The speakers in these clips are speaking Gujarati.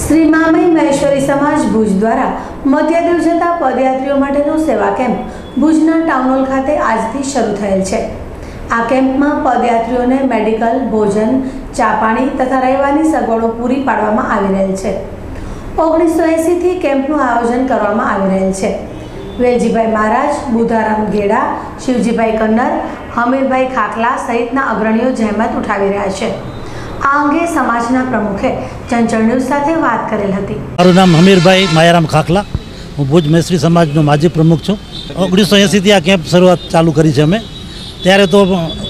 શ્રી મામય મહેશ્વરી સમાજ ભુજ દ્વારા મધ્યદેવ જતા પદયાત્રીઓ માટેનો સેવા કેમ્પ ભુજના ટાઉન હોલ ખાતે આજથી શરૂ થયેલ છે. આ કેમ્પમાં પદયાત્રીઓને મેડિકલ, ભોજન ચા પાણી તથા રહેવાની સગવડો પૂરી પાડવામાં આવી રહેલ છે. ઓગણીસો એંસીથી કેમ્પનું આયોજન કરવામાં આવી રહેલ છે. વેલજીભાઈ મહારાજ, બુધારામ ગેડા, શિવજીભાઈ કન્નર, હમીરભાઈ ખાખલા સહિતના અગ્રણીઓ જહેમત ઉઠાવી રહ્યા છે. આ સમાજના પ્રમુખે ચંચળ ન્યૂઝ સાથે વાત કરેલ હતી. મારું નામ હમીરભાઈ માયારામ ખાખલા. હું ભુજ મૈસરી સમાજનો માજી પ્રમુખ છું. ઓગણીસો એંસીથી આ કેમ્પ શરૂઆત ચાલુ કરી છે અમે. ત્યારે તો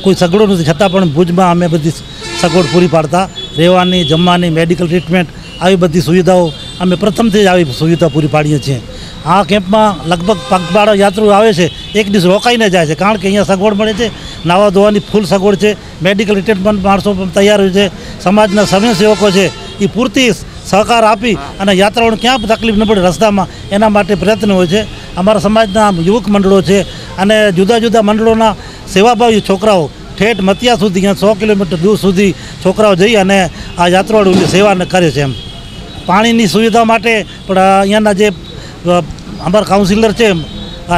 કોઈ સગવડો નથી છતાં પણ ભુજમાં અમે બધી સગવડ પૂરી પાડતા. રહેવાની, જમવાની, મેડિકલ ટ્રીટમેન્ટ, આવી બધી સુવિધાઓ અમે પ્રથમથી જ આવી સુવિધા પૂરી પાડીએ છીએ. આ કેમ્પમાં લગભગ પગપાળા યાત્રીઓ આવે છે. એક દિવસ રોકાઈને જાય છે. કારણ કે અહીંયા સગવડ મળે છે. નાવા ધોવાની ફૂલ સગવડ છે. મેડિકલ રિટેટમેન્ટ માણસો તૈયાર હોય છે. સમાજના સ્વયંસેવકો છે. એ પૂરતી સહકાર આપી અને યાત્રાઓને ક્યાં તકલીફ ન પડે રસ્તામાં. એના માટે પ્રયત્ન હોય છે. અમારા સમાજના યુવક મંડળો છે અને જુદા જુદા મંડળોના સેવાભાવી છોકરાઓ ઠેઠ મતિયા સુધી અહીંયા સો કિલોમીટર દૂર સુધી છોકરાઓ જઈ અને આ યાત્રાળુઓની સેવાને કરે છે એમ. પાણીની સુવિધા માટે પણ અહીંયાના જે અમારા કાઉન્સિલર છે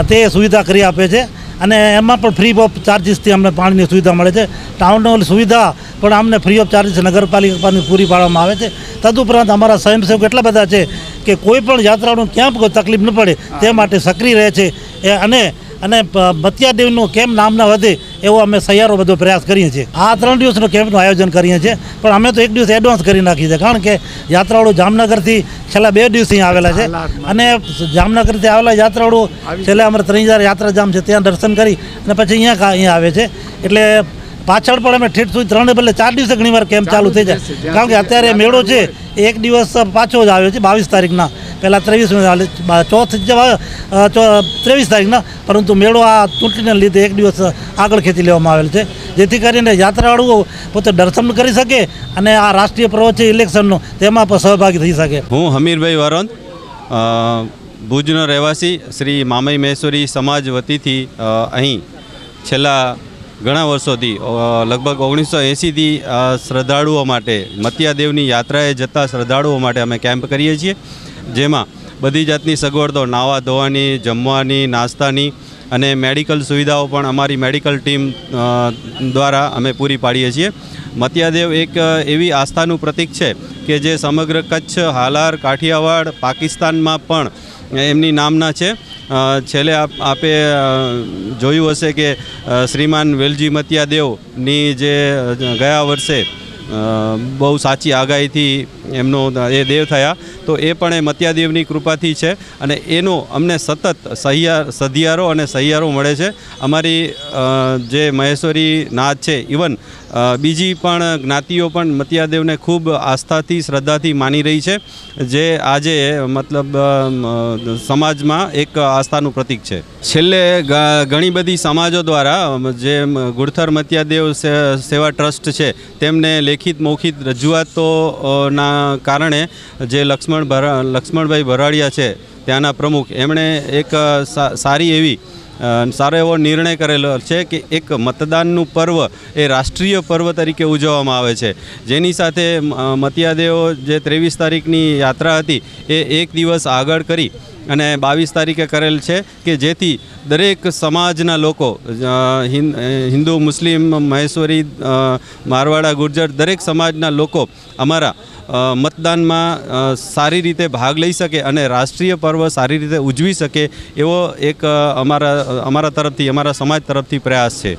તે સુવિધા કરી આપે છે. અને એમાં પણ ફ્રી ઓફ ચાર્જિસથી અમને પાણીની સુવિધા મળે છે. ટાઉન હોલ સુવિધા પણ અમને ફ્રી ઓફ ચાર્જિસ નગરપાલિકાની પૂરી પાડવામાં આવે છે. તદુપરાંત અમારા સ્વયંસેવકો એટલા બધા છે કે કોઈ પણ યાત્રાળુને ક્યાં કોઈ તકલીફ ન પડે તે માટે સક્રિય રહે છે. એ અને અને બતિયાદેવનું કેમ્પ કેમ નામના વધે એવો અમે સહિયારો બધો પ્રયાસ કરીએ છીએ. આ ત્રણ દિવસનો કેમ્પનું આયોજન કરીએ છીએ પણ અમે તો એક દિવસ એડવાન્સ કરી નાખીએ છીએ કારણ કે યાત્રાળુ જામનગરથી છેલ્લા બે દિવસ અહીં આવેલા છે. અને જામનગરથી આવેલા યાત્રાળુ છેલ્લે અમારે ત્રણ હજાર યાત્રાધામ છે ત્યાં દર્શન કરી અને પછી અહીંયા અહીંયા આવે છે. એટલે પાછળ પણ અમે ઠેઠ સુધી ત્રણે બદલે ચાર દિવસે ઘણીવાર કેમ્પ ચાલુ થઈ જાય. કારણ કે અત્યારે મેળો છે એક દિવસ પાછો જ આવ્યો છે, બાવીસ તારીખના. પહેલાં ત્રેવીસ ચોથ ત્રેવીસ તારીખના, પરંતુ મેળો આ ચૂંટણીને લીધે એક દિવસ આગળ ખેંચી લેવામાં આવેલ છે. જેથી કરીને યાત્રાળુઓ પોતે દર્શન કરી શકે અને આ રાષ્ટ્રીય પર્વ છે ઇલેક્શનનો તેમાં પણ સહભાગી થઈ શકે. હું હમીરભાઈ વરોંદ ભુજનો રહેવાસી શ્રી મામઈ મહેશ્વરી સમાજ વતીથી અહીં છેલ્લા ઘણા વર્ષોથી લગભગ ઓગણીસો એંસીથી શ્રદ્ધાળુઓ માટે મતિયાદેવની યાત્રાએ જતા શ્રદ્ધાળુઓ માટે અમે કેમ્પ કરીએ છીએ, જેમાં બધી જાતની સગવડતો, નાવા ધોવાની, જમવાની, નાસ્તાની અને મેડિકલ સુવિધાઓ પણ અમારી મેડિકલ ટીમ દ્વારા અમે પૂરી પાડીએ છીએ. મતિયાદેવ એક એવી આસ્થાનું પ્રતીક છે કે જે સમગ્ર કચ્છ, હાલાર, કાઠિયાવાડ, પાકિસ્તાનમાં પણ એમની નામના છે. છેલ્લે આપ જોયું હશે કે શ્રીમાન વેલજી મતિયાદેવની જે ગયા વર્ષે બહુ સાચી આગાહીથી એમનો એ દેવ થયા, તો એ પણ એ મત્યાદેવની કૃપાથી છે અને એનો અમને સતત સહિયાર સધિયારો અને સહિયારો મળે છે. અમારી જે મહેશ્વરી નાથ છે, ઇવન બીજી પણ જ્ઞાતિઓ પણ મતિયાદેવને ખૂબ આસ્થાથી, શ્રદ્ધાથી માની રહી છે, જે આજે, મતલબ સમાજમાં એક આસ્થાનું પ્રતીક છે. છેલ્લે ઘણી બધી સમાજો દ્વારા જે ગુડથર મતિયાદેવ સેવા ટ્રસ્ટ છે, તેમને લેખિત, મૌખિત રજૂઆતો કારણે જે લક્ષ્મણ લક્ષ્મણભાઈ ભરાડિયા છે, ત્યાંના પ્રમુખ, એમણે એક સારી એવી સારો એવો નિર્ણય કરેલો છે કે એક મતદાનનું પર્વ એ રાષ્ટ્રીય પર્વ તરીકે ઉજવવામાં આવે છે. જેની સાથે મતિયાદેવો જે ત્રેવીસ તારીખની યાત્રા હતી, એ એક દિવસ આગળ કરી અને બાવીસ તારીખે કરેલ છે કે જેથી દરેક સમાજના લોકો હિન્દુ, મુસ્લિમ, મહેશ્વરી મારવાડા, ગુર્જર, દરેક સમાજના લોકો અમારા મતદાનમાં સારી રીતે ભાગ લઈ શકે અને રાષ્ટ્રીય પર્વ સારી રીતે ઉજવી શકે એવો એક અમારા અમારા તરફથી, અમારા સમાજ તરફથી પ્રયાસ છે.